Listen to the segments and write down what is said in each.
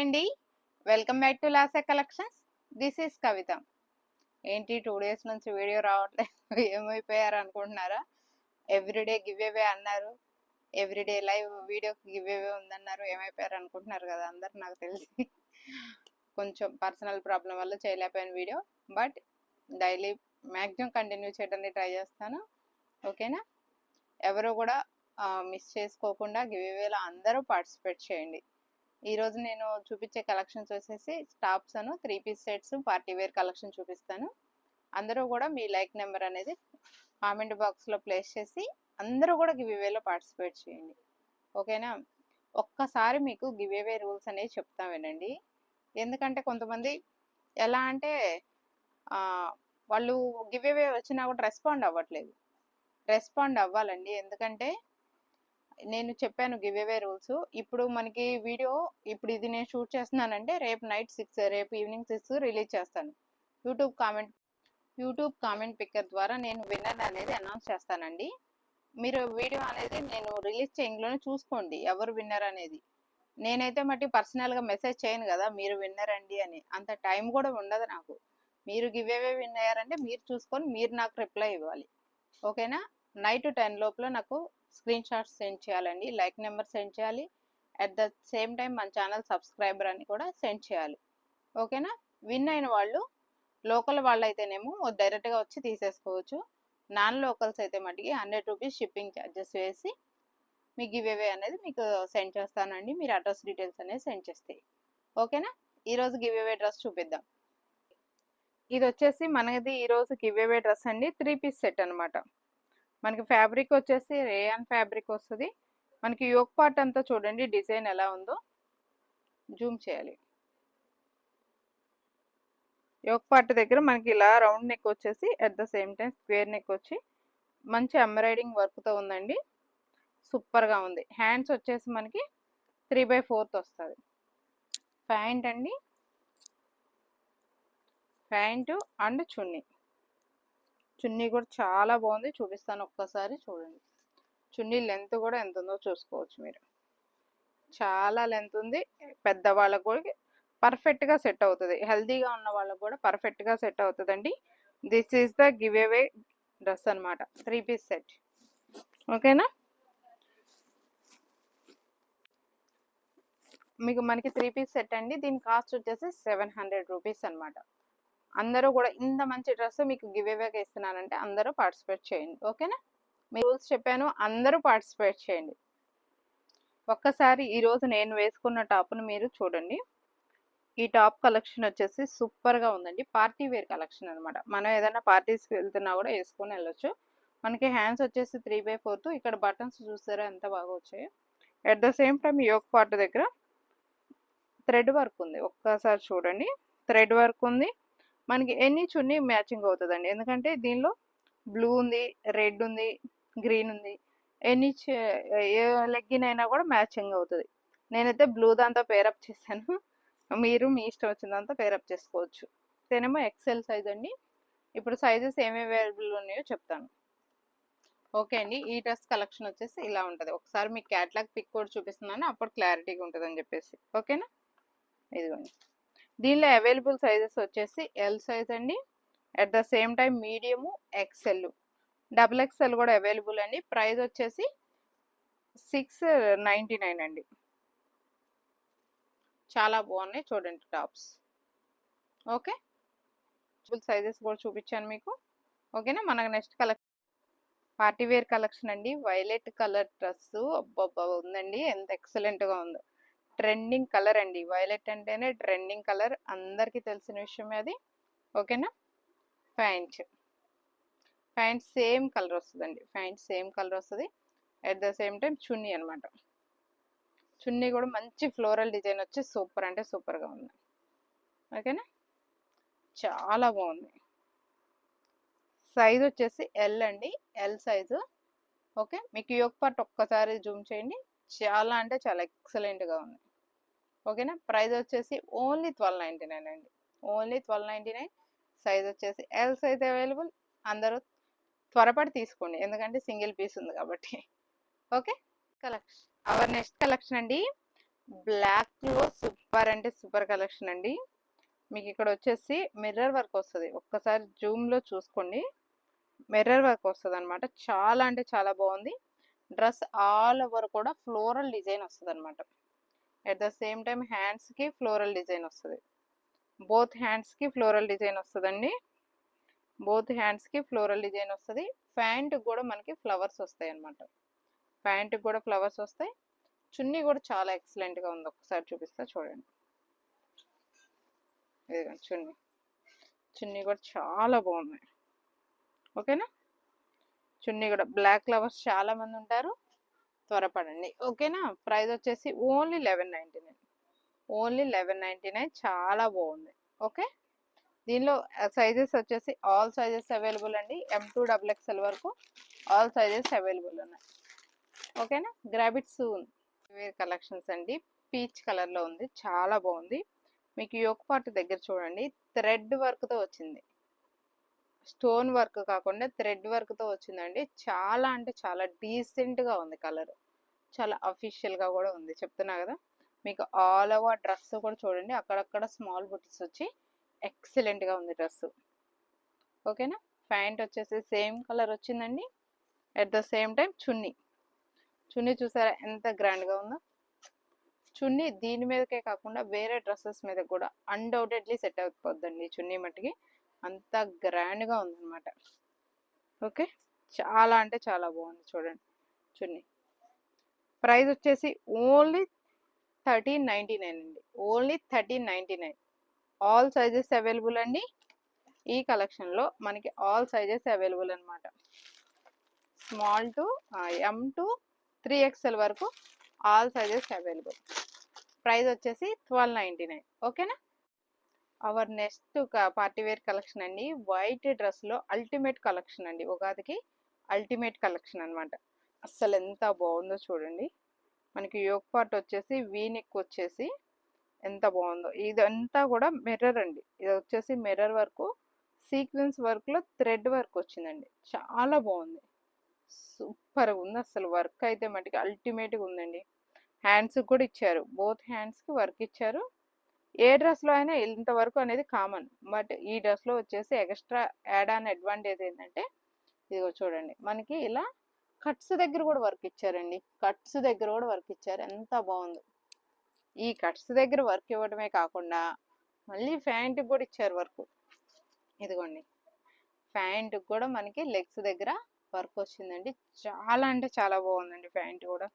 అండి. Welcome back to Lasa collections this is Kavitha ఏంటి two days నుంచి video రావట్లేదు. ఏమైపోయారు అనుకుంటున్నారా? ఎవ్రీడే గివ్ అవే అన్నారు. ఎవ్రీడే లైవ్ వీడియోకి గివ్ అవే ఉందన్నారు. ఏమైపోయారు అనుకుంటున్నారు కదా అందరు నాకు తెలిసి. కొంచెం పర్సనల్ ప్రాబ్లం వల్ల చేయలేకపోయాను video but daily maximum continue చేయడానికి ట్రై చేస్తాను. ఓకేనా ఎవరు కూడా మిస్ చేసుకోకుండా గివ్ అవేలో అందరూ పార్టిసిపేట్ చేయండి. ఈ రోజు నేను చూపించే కలెక్షన్స్ వచ్చేసి టాప్స్ అను three piece sets party wear collection చూపిస్తాను. అందరూ కూడా మీ లైక్ నెంబర్ అనేది కామెంట్ బాక్స్లో ప్లేస్ చేసి అందరూ కూడా గివ్వేలో పార్టిసిపేట్ చేయండి. ఓకేనా? ఒక్కసారి మీకు గివ్వే రూల్స్ అనేవి చెప్తా వినండి. ఎందుకంటే కొంతమంది ఎలా అంటే వాళ్ళు గివ్ వచ్చినా కూడా రెస్పాండ్ అవ్వట్లేదు. రెస్పాండ్ అవ్వాలండి. ఎందుకంటే నేను చెప్పాను గివ్ అవే రూల్స్. ఇప్పుడు మనకి వీడియో ఇప్పుడు ఇది నేను షూట్ చేస్తున్నానంటే రేపు నైట్ సిక్స్ రేపు ఈవినింగ్ సిక్స్ రిలీజ్ చేస్తాను. YouTube comment YouTube comment picker ద్వారా నేను విన్నర్ అనేది అనౌన్స్ చేస్తానండి. మీరు వీడియో అనేది నేను రిలీజ్ చేయంలోనే చూసుకోండి ఎవరు విన్నర్ అనేది. నేనైతే మట్టి పర్సనల్గా మెసేజ్ చేయను కదా మీరు విన్నర్ అండి అని. అంత టైం కూడా ఉండదు నాకు. మీరు గివ్ అవే విన్ అయ్యారంటే మీరు చూసుకొని మీరు నాకు రిప్లై ఇవ్వాలి. ఓకేనా? నైట్ టెన్ లోపల నాకు స్క్రీన్ షాట్స్ సెండ్ చేయాలండి. లైక్ నెంబర్ సెండ్ చేయాలి. అట్ ద సేమ్ టైం మన ఛానల్ సబ్స్క్రైబర్ అని కూడా సెండ్ చేయాలి. ఓకేనా? విన్ అయిన వాళ్ళు లోకల్ వాళ్ళు అయితేనేమో డైరెక్ట్గా వచ్చి తీసేసుకోవచ్చు. నాన్ లోకల్స్ అయితే మటుకి హండ్రెడ్ రూపీస్ షిప్పింగ్ ఛార్జెస్ వేసి మీ గివ్ అవే అనేది మీకు సెండ్ చేస్తానండి. మీరు అడ్రస్ డీటెయిల్స్ అనేది సెండ్ చేస్తే. ఓకేనా? ఈరోజు గివ్ అవే డ్రెస్ చూపిద్దాం. ఇది వచ్చేసి మనది ఈరోజు గివ్ అవే డ్రెస్ అండి. త్రీ పీస్ సెట్ అనమాట మనకి ఫ్యాబ్రిక్ వచ్చేసి రేయాన్ ఫ్యాబ్రిక్ వస్తుంది. మనకి యోక్ పార్ట్ అంతా చూడండి డిజైన్ ఎలా ఉందో. జూమ్ చేయాలి. యోక్ పార్ట్ దగ్గర మనకి ఇలా రౌండ్ నెక్ వచ్చేసి at the same time square neck వచ్చి మంచి ఎంబ్రాయిడింగ్ వర్క్తో ఉందండి. సూపర్గా ఉంది. హ్యాండ్స్ వచ్చేసి మనకి త్రీ బై ఫోర్త్ వస్తుంది. ప్యాంట్ అండి. Pant and chunni. చున్నీ కూడా చాలా బాగుంది. చూపిస్తాను ఒక్కసారి చూడండి. చున్నీ లెంత్ కూడా ఎంత ఉందో చూసుకోవచ్చు మీరు. చాలా లెంత్ ఉంది. పెద్దవాళ్ళకు కూడా పర్ఫెక్ట్గా సెట్ అవుతుంది. హెల్తీగా ఉన్న వాళ్ళకు కూడా పర్ఫెక్ట్గా సెట్ అవుతుందండి. This is the giveaway dress అనమాట త్రీ పీస్ సెట్. ఓకేనా? మీకు మనకి త్రీ పీస్ సెట్ అండి. దీని కాస్ట్ వచ్చేసి సెవెన్ హండ్రెడ్ రూపీస్ అనమాట అందరూ కూడా ఇంత మంచి డ్రెస్ మీకు గివ్ అవేగా ఇస్తున్నానంటే అందరూ పార్టిసిపేట్ చేయండి. ఓకేనా? మీ రూల్స్ చెప్పాను అందరూ పార్టిసిపేట్ చేయండి. ఒక్కసారి ఈరోజు నేను వేసుకున్న టాప్ను మీరు చూడండి. ఈ టాప్ కలెక్షన్ వచ్చేసి సూపర్గా ఉందండి. పార్టీ వేర్ కలెక్షన్ అనమాట మనం ఏదైనా పార్టీస్కి వెళ్తున్నా కూడా వేసుకొని వెళ్ళొచ్చు. మనకి హ్యాండ్స్ వచ్చేసి త్రీ బై ఫోర్త్ ఇక్కడ బటన్స్ చూసారా ఎంత బాగా వచ్చాయో. At the same time yoke part దగ్గర థ్రెడ్ వర్క్ ఉంది. ఒక్కసారి చూడండి. థ్రెడ్ వర్క్ ఉంది. మనకి ఎన్ని చున్నీ మ్యాచింగ్ అవుతుందండి. ఎందుకంటే దీనిలో బ్లూ ఉంది రెడ్ ఉంది గ్రీన్ ఉంది. ఎన్ని ఏ లెగ్గిన్ అయినా కూడా మ్యాచింగ్ అవుతుంది. నేనైతే బ్లూ దాంతో పేరప్ చేశాను. మీరు మీ ఇష్టం వచ్చిన దాంతో పేరప్ చేసుకోవచ్చు. ఇదేనేమో ఎక్సెల్ సైజ్ అండి. ఇప్పుడు సైజెస్ ఏమి అవైలబుల్ ఉన్నాయో చెప్తాను. ఓకే అండి. ఈ డ్రెస్ కలెక్షన్ వచ్చేసి ఇలా ఉంటుంది. ఒకసారి మీ క్యాట్లాగ్ పిక్ కూడా చూపిస్తున్నాను. అప్పుడు క్లారిటీగా ఉంటుంది అని చెప్పేసి. ఓకేనా? ఇదిగోండి. దీనిలో అవైలబుల్ సైజెస్ వచ్చేసి ఎల్ సైజ్ అండి. At the same time medium XL double XL కూడా అవైలబుల్ అండి. ప్రైస్ వచ్చేసి సిక్స్ నైంటీ నైన్ అండి. చాలా బాగున్నాయి చూడండి టాప్స్. ఓకే? సైజెస్ కూడా చూపించాను మీకు. ఓకేనా? మనకు next collection party wear collection అండి. వైలెట్ కలర్ డ్రెస్ అబ్బబ్బా! ఉందండి. ఎంత ఎక్సలెంట్గా ఉందో. ట్రెండింగ్ కలర్ అండి. వైలెట్ అంటేనే ట్రెండింగ్ కలర్. అందరికీ తెలిసిన విషయమే అది. ఓకేనా? ప్యాంట్. ప్యాంట్ సేమ్ కలర్ వస్తుందండి. ప్యాంట్ సేమ్ కలర్ వస్తుంది. At the same time chunni అనమాట చున్నీ కూడా మంచి ఫ్లోరల్ డిజైన్ వచ్చి సూపర్ అంటే సూపర్గా ఉంది. ఓకేనా? చాలా బాగుంది. సైజ్ వచ్చేసి ఎల్ అండి. L size. ఓకే? మీకు యోగ్ పార్ట్ ఒక్కసారి జూమ్ చేయండి. చాలా అంటే చాలా ఎక్సలెంట్గా ఉంది. ఓకేనా? ప్రైస్ వచ్చేసి ఓన్లీ ట్వెల్వ్ నైంటీ నైన్ అండి. Only twelve ninety nine. Size వచ్చేసి ఎల్ సైజ్ అవైలబుల్. అందరూ త్వరపడి తీసుకోండి. ఎందుకంటే సింగిల్ పీస్ ఉంది కాబట్టి. Okay? Collection our next collection అండి. బ్లాక్లో సూపర్ అంటే సూపర్ కలెక్షన్ అండి. మీకు ఇక్కడ వచ్చేసి మిర్రర్ వర్క్ వస్తుంది. ఒక్కసారి జూమ్లో చూసుకోండి. మిర్రర్ వర్క్ వస్తుంది అనమాట చాలా అంటే చాలా బాగుంది. డ్రెస్ ఆల్ ఓవర్ కూడా ఫ్లోరల్ డిజైన్ వస్తుంది అనమాట ఎట్ ద సేమ్ టైం హ్యాండ్స్కి ఫ్లోరల్ డిజైన్ వస్తుంది. బోత్ హ్యాండ్స్కి ఫ్లోరల్ డిజైన్ వస్తుందండి. బోత్ హ్యాండ్స్కి ఫ్లోరల్ డిజైన్ వస్తుంది. ప్యాంట్కి కూడా మనకి ఫ్లవర్స్ వస్తాయి అనమాట ప్యాంట్కి కూడా ఫ్లవర్స్ వస్తాయి. చున్నీ కూడా చాలా ఎక్సలెంట్గా ఉంది. ఒకసారి చూపిస్తా చూడండి. ఇదిగోండి చున్నీ. చున్నీ కూడా చాలా బాగుంది ఓకేనా? చున్నీ కూడా. బ్లాక్ ఫ్లవర్స్ చాలా మంది ఉంటారు. త్వరపడండి. ఓకేనా? ప్రైస్ వచ్చేసి only eleven ninety nine only eleven ninety nine చాలా బాగుంది. ఓకే? దీనిలో సైజెస్ వచ్చేసి ఆల్ సైజెస్ అవైలబుల్ అండి. ఎం టూ డబుల్ ఎక్స్ఎల్ వరకు ఆల్ సైజెస్ అవైలబుల్ ఉన్నాయి. ఓకేనా? గ్రాబిట్స్ వేర్ కలెక్షన్స్ అండి. పీచ్ కలర్లో ఉంది. చాలా బాగుంది. మీకు యోక్ పార్ట్ దగ్గర చూడండి. థ్రెడ్ వర్క్తో వచ్చింది. స్టోన్ వర్క్ కాకుండా థ్రెడ్ వర్క్తో వచ్చిందండి. చాలా అంటే చాలా డీసెంట్గా ఉంది కలర్. చాలా అఫీషియల్గా కూడా ఉంది. చెప్తున్నా కదా! మీకు ఆల్ ఓవర్ డ్రెస్ కూడా చూడండి. అక్కడక్కడ స్మాల్ బుటీస్ వచ్చి ఎక్సలెంట్గా ఉంది డ్రెస్ ఓకేనా? ప్యాంట్ వచ్చేసి సేమ్ కలర్ వచ్చిందండి. At the same time chunni. Chunni చూసారా? ఎంత గ్రాండ్గా ఉందో! చున్నీ దీని మీదకే కాకుండా వేరే డ్రెస్సెస్ మీద కూడా అన్డౌటెడ్లీ సెట్ అయిపోద్దండి చున్నీ మట్టికి. అంత గ్రాండ్గా ఉందన్నమాట. ఓకే? చాలా అంటే చాలా బాగుంది చూడండి. చున్నీ ప్రైస్ వచ్చేసి ఓన్లీ థర్టీన్ నైంటీ నైన్ అండి. Only thirteen ninety nine. All sizes available అండి. ఈ కలెక్షన్లో మనకి ఆల్ సైజెస్ అవైలబుల్ అనమాట small to M to three XL వరకు ఆల్ సైజెస్ అవైలబుల్. ప్రైస్ వచ్చేసి ట్వెల్వ్ నైంటీ నైన్. ఓకేనా? Our next party wear collection అండి. వైట్ డ్రెస్లో అల్టిమేట్ కలెక్షన్ అండి. ఉగాదికి అల్టిమేట్ కలెక్షన్ అనమాట అస్సలు ఎంత బాగుందో చూడండి. మనకి యోగ్ పార్ట్ వచ్చేసి వీనిక్ వచ్చేసి ఎంత బాగుందో. ఇదంతా కూడా మిర్రర్ అండి. ఇది వచ్చేసి మిర్రర్ వర్క్ సీక్వెన్స్ వర్క్లో థ్రెడ్ వర్క్ వచ్చిందండి. చాలా బాగుంది. సూపర్గా ఉంది అసలు వర్క్ అయితే మటుకి అల్టిమేట్గా ఉందండి. హ్యాండ్స్కి కూడా ఇచ్చారు. బోత్ హ్యాండ్స్కి వర్క్ ఇచ్చారు. ఏ డ్రెస్లో అయినా ఇంతవరకు అనేది కామన్. బట్ ఈ డ్రెస్లో వచ్చేసి ఎక్స్ట్రా యాడ్ ఆన్ అడ్వాంటేజ్ ఏంటంటే ఇదిగో చూడండి. మనకి ఇలా కట్స్ దగ్గర కూడా వర్క్ ఇచ్చారండి. కట్స్ దగ్గర కూడా వర్క్ ఇచ్చారు. ఎంత బాగుంది. ఈ కట్స్ దగ్గర వర్క్ ఇవ్వడమే కాకుండా మళ్ళీ ఫ్యాంట్కి కూడా ఇచ్చారు వర్క్. ఇదిగోండి. ఫ్యాంట్కి కూడా మనకి లెగ్స్ దగ్గర వర్క్ వచ్చిందండి. చాలా అంటే చాలా బాగుందండి ప్యాంట్ కూడా.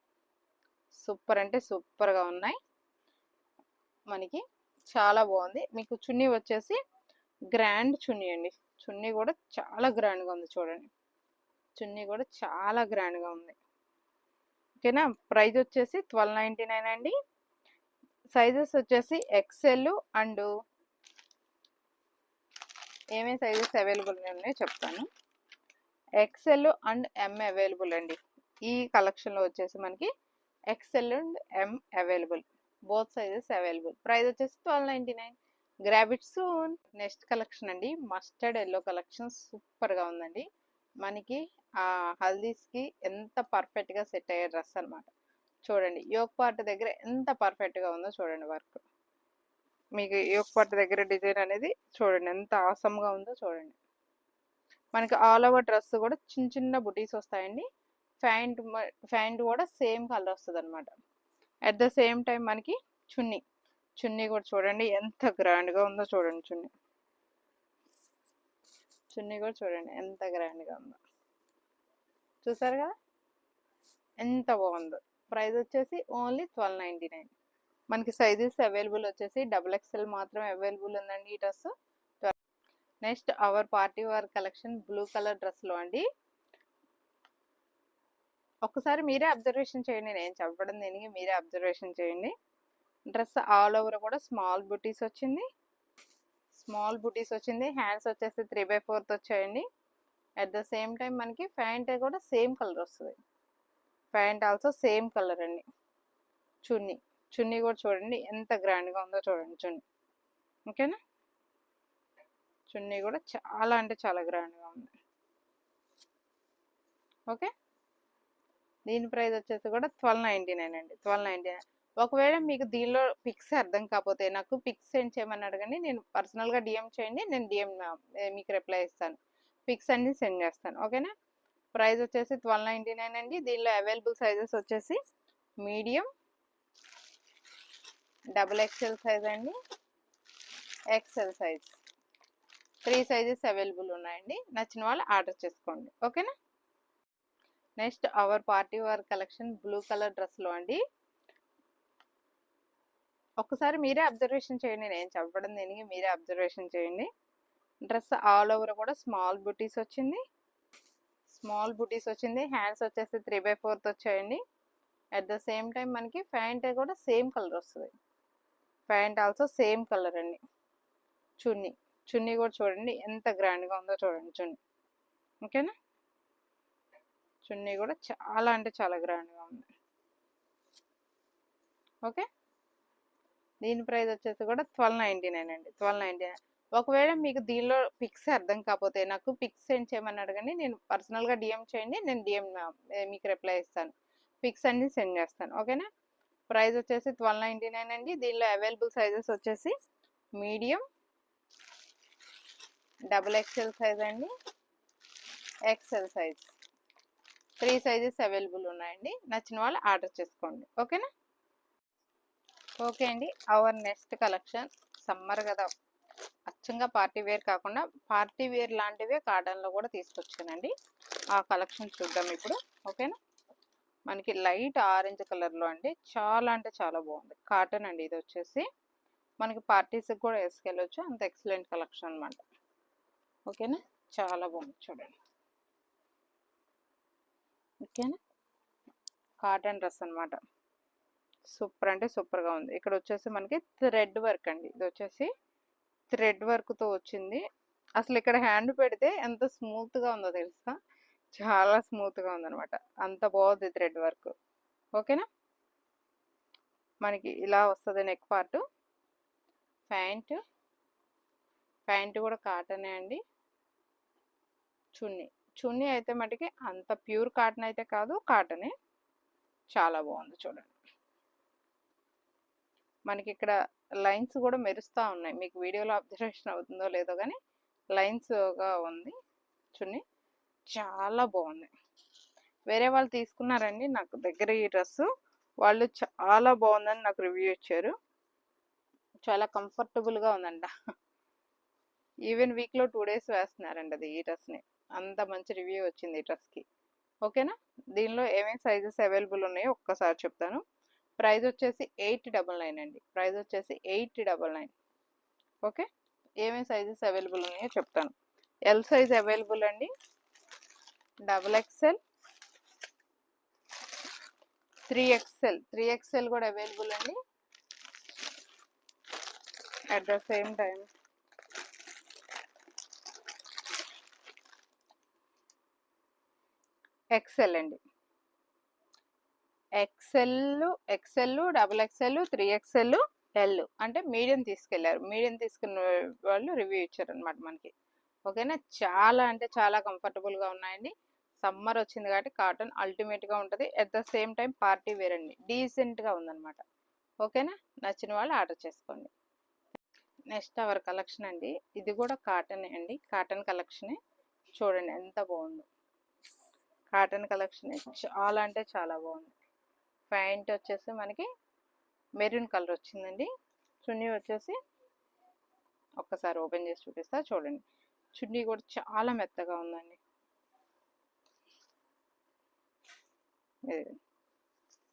సూపర్ అంటే సూపర్గా ఉన్నాయి. మనకి చాలా బాగుంది. మీకు చున్నీ వచ్చేసి గ్రాండ్ చున్నీ అండి. చున్నీ కూడా చాలా గ్రాండ్గా ఉంది చూడండి. చున్నీ కూడా చాలా గ్రాండ్గా ఉంది. ఓకేనా? ప్రైజ్ వచ్చేసి ట్వెల్వ్ నైంటీ నైన్ అండి. సైజెస్ వచ్చేసి ఎక్సెల్ అండ్ ఏమేమి సైజెస్ అవైలబుల్ ఉన్నాయో చెప్తాను. ఎక్సెల్ అండ్ ఎం అవైలబుల్ అండి. ఈ కలెక్షన్లో వచ్చేసి మనకి XL and M available. Both sizes available price వచ్చేసి twelve ninety nine grab it soon next collection అండి. మస్టర్డ్ ఎల్లో కలెక్షన్ సూపర్గా ఉందండి. మనకి ఆ హల్దీస్కి ఎంత పర్ఫెక్ట్గా సెట్ అయ్యే డ్రెస్ అనమాట చూడండి యోగ్ పార్ట్ దగ్గర ఎంత పర్ఫెక్ట్గా ఉందో చూడండి వర్క్ మీకు యోగ్ పార్ట్ దగ్గర డిజైన్ అనేది చూడండి ఎంత ఆసమ్గా ఉందో చూడండి. మనకి ఆల్ ఓవర్ డ్రెస్ కూడా చిన్న చిన్న బుటీస్ వస్తాయండి. ఫ్యాంట్ ఫ్యాంట్ కూడా సేమ్ కలర్ వస్తుంది అనమాట అట్ ద సేమ్ టైం మనకి చున్నీ. చున్నీ కూడా చూడండి ఎంత గ్రాండ్గా ఉందో చూడండి చున్నీ. చున్నీ కూడా చూడండి ఎంత గ్రాండ్గా ఉందో. చూసారు కదా? ఎంత బాగుందో. ప్రైస్ వచ్చేసి ఓన్లీ ట్వెల్వ్ నైంటీ నైన్. మనకి సైజెస్ అవైలబుల్ వచ్చేసి డబుల్ ఎక్స్ఎల్ మాత్రమే అవైలబుల్ ఉందండి ఈ dress next our party wear collection blue colour డ్రెస్లో అండి. ఒక్కసారి మీరే అబ్జర్వేషన్ చేయండి. నేను చెప్పడం దీనికి మీరే అబ్జర్వేషన్ చేయండి. డ్రెస్ ఆల్ ఓవర్ కూడా స్మాల్ బుటీస్ వచ్చింది. స్మాల్ బుటీస్ వచ్చింది. హ్యాండ్స్ వచ్చేసి త్రీ బై ఫోర్త్ వచ్చాయండి. అట్ ద సేమ్ టైం మనకి ప్యాంట్ కూడా సేమ్ కలర్ వస్తుంది. ప్యాంట్ ఆల్సో సేమ్ కలర్ అండి. చున్నీ. చున్నీ కూడా చూడండి. ఎంత గ్రాండ్గా ఉందో చూడండి చున్నీ. ఓకేనా? చున్నీ కూడా చాలా అంటే చాలా గ్రాండ్గా ఉంది. ఓకే? దీని ప్రైస్ వచ్చేసి కూడా ట్వెల్వ్ నైంటీ నైన్ అండి. Twelve ninety nine. ఒకవేళ మీకు దీనిలో పిక్స్ అర్థం కాకపోతే నాకు పిక్స్ సెండ్ చేయమని అడగండి. నేను పర్సనల్గా డిఎం చేయండి. నేను డిఎం మీకు రిప్లై ఇస్తాను. పిక్స్ అన్ని సెండ్ చేస్తాను. ఓకేనా? ప్రైస్ వచ్చేసి ట్వెల్వ్ నైంటీ నైన్ అండి. దీనిలో అవైలబుల్ సైజెస్ వచ్చేసి మీడియం డబుల్ ఎక్స్ఎల్ సైజ్ అండి. XL size. Three sizes available ఉన్నాయండి. నచ్చిన వాళ్ళు ఆర్డర్ చేసుకోండి. ఓకేనా? Next our party wear collection blue colour డ్రెస్లో అండి. ఒక్కసారి మీరే అబ్జర్వేషన్ చేయండి నేను చెప్పడం దీనికి మీరే అబ్జర్వేషన్ చేయండి. డ్రెస్ ఆల్ ఓవర్ కూడా స్మాల్ బుటీస్ వచ్చింది. స్మాల్ బుటీస్ వచ్చింది. హ్యాండ్స్ వచ్చేసి త్రీ బై ఫోర్త్ వచ్చాయండి. అట్ ద సేమ్ టైం మనకి ప్యాంట్ కూడా సేమ్ కలర్ వస్తుంది. ప్యాంట్ ఆల్సో సేమ్ కలర్ అండి. చున్నీ చున్నీ కూడా చూడండి ఎంత గ్రాండ్గా ఉందో చూడండి చున్నీ. ఓకేనా? చున్నీ కూడా చాలా అంటే చాలా గ్రాండ్గా ఉంది. ఓకే? దీని ప్రైస్ వచ్చేసి కూడా ట్వెల్వ్ నైంటీ నైన్ అండి. Twelve ninety nine. ఒకవేళ మీకు దీనిలో పిక్స్ అర్థం కాకపోతే నాకు పిక్స్ సెండ్ చేయమని అడగండి. నేను పర్సనల్గా డిఎం చేయండి. నేను డిఎం మీకు రిప్లై ఇస్తాను. పిక్స్ అన్ని సెండ్ చేస్తాను. ఓకేనా? ప్రైస్ వచ్చేసి ట్వెల్వ్ నైంటీ నైన్ అండి. దీనిలో అవైలబుల్ సైజెస్ వచ్చేసి మీడియం డబుల్ ఎక్స్ఎల్ సైజ్ అండి. XL size. Three sizes available ఉన్నాయండి. నచ్చిన వాళ్ళు ఆర్డర్ చేసుకోండి. ఓకేనా? ఓకే అండి. అవర్ నెక్స్ట్ కలెక్షన్ సమ్మర్ కదా. అచ్చంగా పార్టీ వేర్ కాకుండా పార్టీ వేర్ లాంటివే కాటన్లో కూడా తీసుకొచ్చానండి. ఆ కలెక్షన్ చూద్దాం ఇప్పుడు. ఓకేనా? మనకి లైట్ ఆరెంజ్ కలర్లో అండి. చాలా అంటే చాలా బాగుంది. కాటన్ అండి ఇది వచ్చేసి. మనకి పార్టీస్కి కూడా వేసుకెళ్ళొచ్చు. అంత ఎక్సలెంట్ కలెక్షన్ అనమాట ఓకేనా? చాలా బాగుంది. చూడండి. ఓకేనా? కాటన్ డ్రెస్ అనమాట సూపర్ అంటే సూపర్గా ఉంది. ఇక్కడ వచ్చేసి మనకి థ్రెడ్ వర్క్ అండి. ఇది వచ్చేసి థ్రెడ్ వర్క్తో వచ్చింది. అసలు ఇక్కడ హ్యాండ్ పెడితే ఎంత స్మూత్గా ఉందో తెలుసా? చాలా స్మూత్గా ఉందనమాట అంత బాగుంది థ్రెడ్ వర్క్. ఓకేనా? మనకి ఇలా వస్తుంది నెక్ పార్ట్. ప్యాంట్. ప్యాంట్ కూడా కాటనే అండి. చున్నీ. చున్నీ అయితే మటుకి అంత ప్యూర్ కాటన్ అయితే కాదు కాటనే చాలా బాగుంది చూడండి. మనకి ఇక్కడ లైన్స్ కూడా మెరుస్తూ ఉన్నాయి. మీకు వీడియోలో అబ్జర్వేషన్ అవుతుందో లేదో కానీ లైన్స్గా ఉంది చున్నీ. చాలా బాగుంది. వేరే వాళ్ళు తీసుకున్నారండి నాకు దగ్గర ఈ డ్రెస్సు. వాళ్ళు చాలా బాగుందని నాకు రివ్యూ ఇచ్చారు. చాలా కంఫర్టబుల్గా ఉందంట. ఈవెన్ వీక్లో టూ డేస్ వేస్తున్నారండి అది ఈ డ్రెస్ని. అంత మంచి రివ్యూ వచ్చింది ఈ డ్రెస్కి. ఓకేనా? దీనిలో ఏమేమి సైజెస్ అవైలబుల్ ఉన్నాయో ఒక్కసారి చెప్తాను. ప్రైస్ వచ్చేసి ఎయిట్ డబల్ నైన్ అండి. ప్రైస్ వచ్చేసి ఎయిట్ డబల్ నైన్. ఓకే? ఏమేమి సైజెస్ అవైలబుల్ ఉన్నాయో చెప్తాను. ఎల్ సైజ్ అవైలబుల్ అండి. Double XL. Three XL. Three XL కూడా అవైలబుల్ అండి. At the same time XL అండి. XL XL double XL three XL L అంటే మీడియం తీసుకెళ్ళారు. మీడియం తీసుకున్న వాళ్ళు రివ్యూ ఇచ్చారు అనమాట మనకి. ఓకేనా? చాలా అంటే చాలా కంఫర్టబుల్గా ఉన్నాయండి. సమ్మర్ వచ్చింది కాబట్టి కాటన్ అల్టిమేట్గా ఉంటుంది. At the same time party wear అండి. డీసెంట్గా ఉందన్నమాట. ఓకేనా? నచ్చిన వాళ్ళు ఆర్డర్ చేసుకోండి. నెక్స్ట్ అవర్ కలెక్షన్ అండి. ఇది కూడా కాటన్ అండి. కాటన్ కలెక్షనే చూడండి ఎంత బాగుందో. కాటన్ కలెక్షన్ చాలా అంటే చాలా బాగుంది. ప్యాంట్ వచ్చేసి మనకి మెరూన్ కలర్ వచ్చిందండి. చున్నీ వచ్చేసి ఒక్కసారి ఓపెన్ చేసి చూపిస్తా చూడండి. చున్నీ కూడా చాలా మెత్తగా ఉందండి.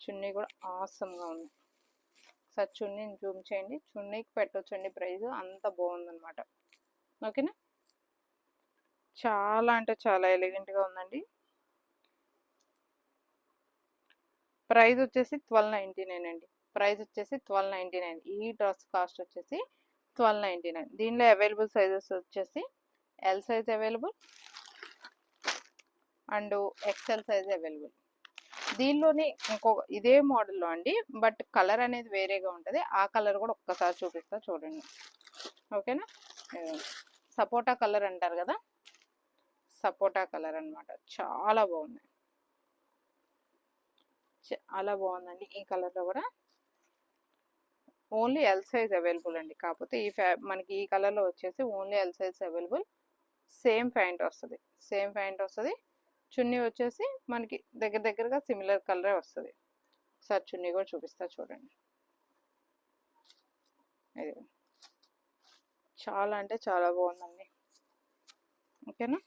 చున్నీ కూడా ఆసమ్గా ఉంది. సార్ చున్నీని జూమ్ చేయండి. చున్నీకి పెట్టొచ్చండి ప్రైస్ అంత బాగుందనమాట ఓకేనా? చాలా అంటే చాలా ఎలిగెంట్గా ఉందండి. ప్రైస్ వచ్చేసి ట్వెల్వ్ నైంటీ నైన్ అండి. ప్రైస్ వచ్చేసి ట్వెల్వ్ నైంటీ నైన్. ఈ డ్రెస్ కాస్ట్ వచ్చేసి ట్వెల్వ్ నైంటీ నైన్. దీనిలో అవైలబుల్ సైజెస్ వచ్చేసి L size available and XL size available. దీనిలోనే ఇంకొక ఇదే మోడల్లో అండి బట్ కలర్ అనేది వేరేగా ఉంటుంది. ఆ కలర్ కూడా ఒక్కసారి చూపిస్తా చూడండి. ఓకేనా? సపోటా కలర్ అంటారు కదా? సపోటా కలర్ అనమాట చాలా బాగుంది. చాలా బాగుందండి. ఈ కలర్లో కూడా. ఓన్లీ ఎల్ సైజ్ అవైలబుల్ అండి. కాకపోతే ఈ ఫ్యా మనకి ఈ కలర్లో వచ్చేసి only L size available same pant వస్తుంది. సేమ్ ప్యాంట్ వస్తుంది. చున్నీ వచ్చేసి మనకి దగ్గర దగ్గరగా సిమిలర్ కలరే వస్తుంది. సార్ చున్నీ కూడా చూపిస్తా చూడండి. ఇది. చాలా అంటే చాలా బాగుందండి. ఓకేనా?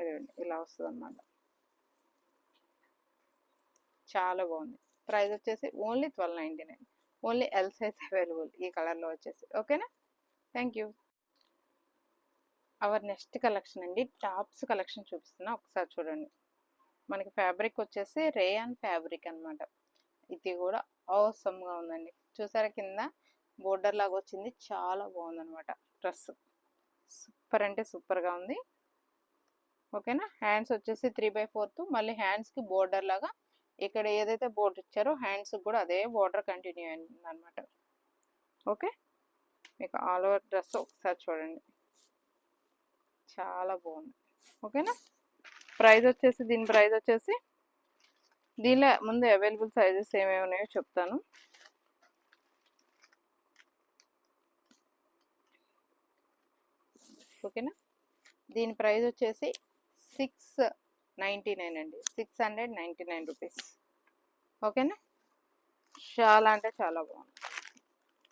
ఇదిగోండి ఇలా వస్తుంది అన్నమాట చాలా బాగుంది. ప్రైస్ వచ్చేసి only twelve ninety nine. Only L size available ఈ కలర్లో వచ్చేసి. ఓకేనా? Thank you our next collection అండి. టాప్స్ కలెక్షన్ చూపిస్తున్నా. ఒకసారి చూడండి. మనకి ఫ్యాబ్రిక్ వచ్చేసి రేయాన్ ఫ్యాబ్రిక్ అన్నమాట. ఇది కూడా అవసరంగా ఉందండి. చూసారా కింద? బోర్డర్ లాగా వచ్చింది. చాలా బాగుందనమాట డ్రెస్. సూపర్ అంటే సూపర్గా ఉంది. ఓకేనా? హ్యాండ్స్ వచ్చేసి త్రీ బై ఫోర్త్ మళ్ళీ హ్యాండ్స్కి బోర్డర్ లాగా ఇక్కడ ఏదైతే బోర్డర్ ఇచ్చారో హ్యాండ్స్కి కూడా అదే బోర్డర్ కంటిన్యూ అయింది అనమాట ఓకే? మీకు ఆల్ ఓవర్ డ్రెస్ ఒకసారి చూడండి. చాలా బాగుంది. ఓకేనా? ప్రైస్ వచ్చేసి దీని ప్రైస్ వచ్చేసి దీనిలో ముందు అవైలబుల్ సైజెస్ ఏమేమి ఉన్నాయో చెప్తాను. ఓకేనా? దీని ప్రైస్ వచ్చేసి సిక్స్ నైంటీ నైన్ అండి. Six hundred ninety nine rupees. ఓకేనా? చాలా అంటే చాలా బాగుంది.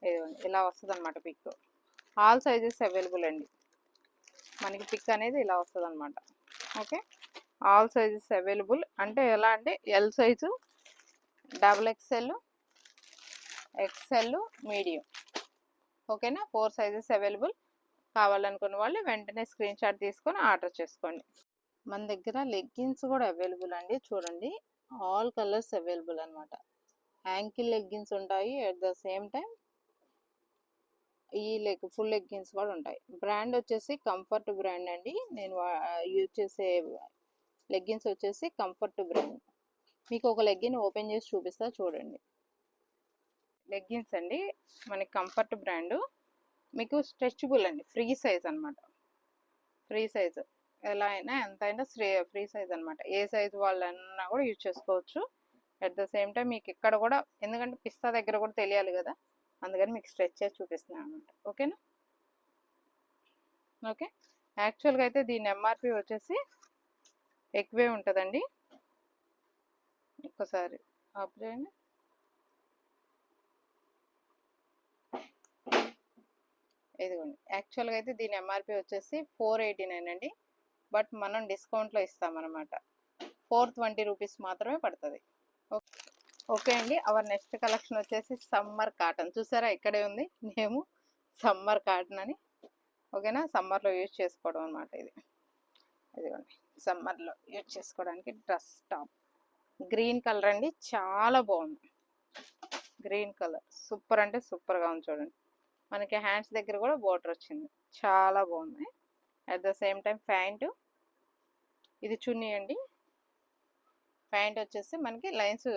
ఇదిగోండి ఇలా వస్తుంది అనమాట పిక్. ఆల్ సైజెస్ అవైలబుల్ అండి. మనకి పిక్ అనేది ఇలా వస్తుంది అనమాట ఓకే? All sizes available. అంటే ఎలా అంటే L size double XL XL medium. ఓకేనా? Four sizes available. కావాలనుకున్న వాళ్ళు వెంటనే స్క్రీన్ షాట్ తీసుకొని ఆర్డర్ చేసుకోండి. మన దగ్గర లెగ్గిన్స్ కూడా అవైలబుల్ అండి. చూడండి. ఆల్ కలర్స్ అవైలబుల్ అనమాట యాంకిల్ లెగ్గిన్స్ ఉంటాయి. అట్ ద సేమ్ టైం ఈ లెగ్ ఫుల్ లెగ్గిన్స్ కూడా ఉంటాయి. బ్రాండ్ వచ్చేసి కంఫర్ట్ బ్రాండ్ అండి. నేను యూజ్ చేసే లెగ్గిన్స్ వచ్చేసి కంఫర్ట్ బ్రాండ్. మీకు ఒక లెగ్గిన్ ఓపెన్ చేసి చూపిస్తా చూడండి. లెగ్గిన్స్ అండి. మనకి కంఫర్ట్ బ్రాండ్. మీకు స్ట్రెచబుల్ అండి. ఫ్రీ సైజ్ అనమాట ఫ్రీ సైజ్. ఎలా అయినా ఎంతైనా ఫ్రీ ఫ్రీ సైజ్ అనమాట ఏ సైజు వాళ్ళన్నా కూడా యూజ్ చేసుకోవచ్చు. అట్ ద సేమ్ టైం మీకు ఇక్కడ కూడా ఎందుకంటే పిస్తా దగ్గర కూడా తెలియాలి కదా అందుకని మీకు స్ట్రెచ్ చేసి చూపిస్తున్నాను అనమాట ఓకేనా? ఓకే. యాక్చువల్గా అయితే దీని ఎంఆర్పి వచ్చేసి ఎక్కువే ఉంటుందండి. ఒక్కసారి ఆఫ్ చేయండి. ఇదిగోండి. యాక్చువల్గా అయితే దీని ఎంఆర్పి వచ్చేసి ఫోర్ ఎయిటీ నైన్ అండి. బట్ మనం డిస్కౌంట్లో ఇస్తామన్నమాట. ఫోర్ ట్వంటీ రూపీస్ మాత్రమే పడుతుంది. ఓకే అండి అవర్ నెక్స్ట్ కలెక్షన్ వచ్చేసి సమ్మర్ కాటన్. చూసారా ఇక్కడే ఉంది మేము సమ్మర్ కాటన్ అని. ఓకేనా? సమ్మర్లో యూజ్ చేసుకోవడం అనమాట ఇది. ఇదిగోండి సమ్మర్లో యూజ్ చేసుకోవడానికి డ్రెస్ టాప్. గ్రీన్ కలర్ అండి చాలా బాగుంది. గ్రీన్ కలర్ సూపర్ అంటే సూపర్గా ఉంది చూడండి. మనకి హ్యాండ్స్ దగ్గర కూడా బోర్డర్ వచ్చింది చాలా బాగుంది. At the same time pant ఇది చున్నీ అండి ప్యాంట్ వచ్చేసి మనకి లైన్స్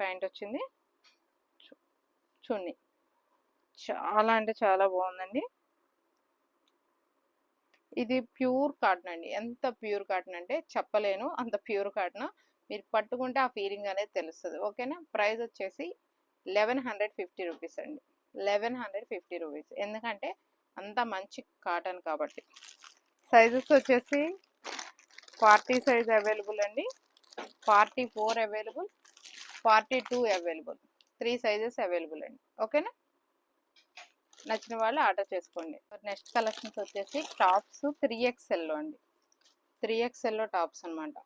ప్యాంట్ వచ్చింది. చున్నీ. చాలా అంటే చాలా బాగుందండి. ఇది ప్యూర్ కాటన్ అండి. ఎంత ప్యూర్ కాటన్ అంటే చెప్పలేను. అంత ప్యూర్ కాటన్. మీరు పట్టుకుంటే ఆ ఫీలింగ్ అనేది తెలుస్తుంది. ఓకేనా? ప్రైస్ వచ్చేసి లెవెన్ హండ్రెడ్ ఫిఫ్టీ రూపీస్ అండి. Eleven hundred fifty rupees. ఎందుకంటే అంత మంచి కాటన్ కాబట్టి. సైజెస్ వచ్చేసి ఫార్టీ సైజ్ అవైలబుల్ అండి. Forty four available forty two available. Three sizes available అండి. ఓకేనా? నచ్చిన వాళ్ళు ఆర్డర్ చేసుకోండి. నెక్స్ట్ కలెక్షన్స్ వచ్చేసి టాప్స్ త్రీ ఎక్స్ఎల్లో అండి. త్రీ ఎక్స్ఎల్లో టాప్స్ అనమాట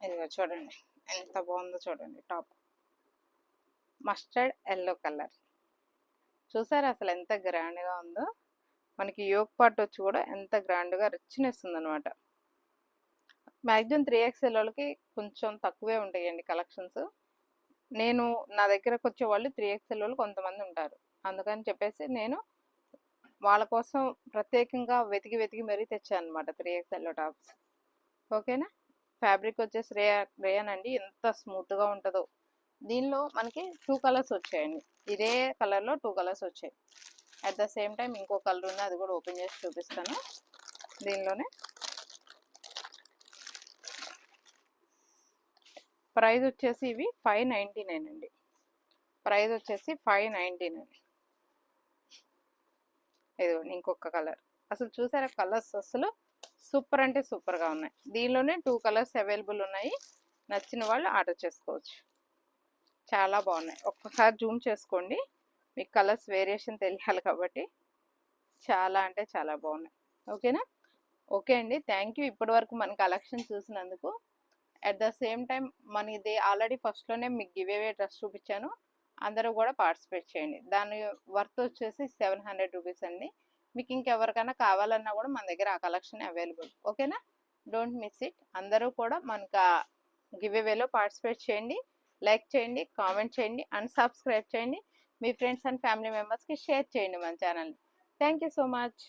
ఇదిగో చూడండి ఎంత బాగుందో చూడండి టాప్. Mustard yellow colour. చూసారా అసలు ఎంత గ్రాండ్గా ఉందో? మనకి యోగ్ పార్ట్ వచ్చి కూడా ఎంత గ్రాండ్గా రిచ్నెస్ ఉందనమాట మ్యాక్సిమం త్రీ ఎక్స్ఎల్ వాళ్ళకి కొంచెం తక్కువే ఉంటాయండి కలెక్షన్స్. నేను నా దగ్గరకు వచ్చే వాళ్ళు త్రీ ఎక్స్ఎల్ వాళ్ళు కొంతమంది ఉంటారు. అందుకని చెప్పేసి నేను వాళ్ళ కోసం ప్రత్యేకంగా వెతికి వెతికి మరీ తెచ్చాను అనమాట త్రీ ఎక్స్ఎల్లో టాప్స్. ఓకేనా? ఫ్యాబ్రిక్ వచ్చేసి రే రేయన్ అండి. ఎంత స్మూత్గా ఉంటుందో. దీనిలో మనకి టూ కలర్స్ వచ్చాయండి. ఇదే కలర్లో టూ కలర్స్ వచ్చాయి. అట్ ద సేమ్ టైం ఇంకో కలర్ ఉంది అది కూడా ఓపెన్ చేసి చూపిస్తాను. దీనిలోనే ప్రైస్ వచ్చేసి ఇవి ఫైవ్ నైంటీ నైన్ అండి. ప్రైస్ వచ్చేసి ఫైవ్ నైంటీ నైన్. ఇదిగోండి ఇంకొక కలర్. అసలు చూసారా కలర్స్ అసలు సూపర్ అంటే సూపర్గా ఉన్నాయి. దీనిలోనే టూ కలర్స్ అవైలబుల్ ఉన్నాయి. నచ్చిన వాళ్ళు ఆర్డర్ చేసుకోవచ్చు. చాలా బాగున్నాయి. ఒక్కసారి జూమ్ చేసుకోండి. మీకు కలర్స్ వేరియేషన్ తెలియాలి కాబట్టి. చాలా అంటే చాలా బాగున్నాయి. ఓకేనా? ఓకే అండి. Thank you. ఇప్పటి వరకు మన కలెక్షన్ చూసినందుకు అట్ ద సేమ్ టైం మన ఇది ఆల్రెడీ ఫస్ట్లోనే మీకు గివ్ అవే డ్రెస్ చూపించాను. అందరూ కూడా పార్టిసిపేట్ చేయండి. దాని వర్త్ వచ్చేసి సెవెన్ హండ్రెడ్ రూపీస్ అండి. మీకు ఇంకెవరికైనా కావాలన్నా కూడా మన దగ్గర ఆ కలెక్షన్ అవైలబుల్ ఓకేనా డోంట్ మిస్ ఇట్ అందరూ కూడా మనకు గివ్ అవేలో పార్టిసిపేట్ చేయండి. లైక్ చేయండి కామెంట్ చేయండి అండ్ సబ్స్క్రైబ్ చేయండి. మీ ఫ్రెండ్స్ అండ్ ఫ్యామిలీ మెంబర్స్కి షేర్ చేయండి మన ఛానల్ని థ్యాంక్ యూ సో మచ్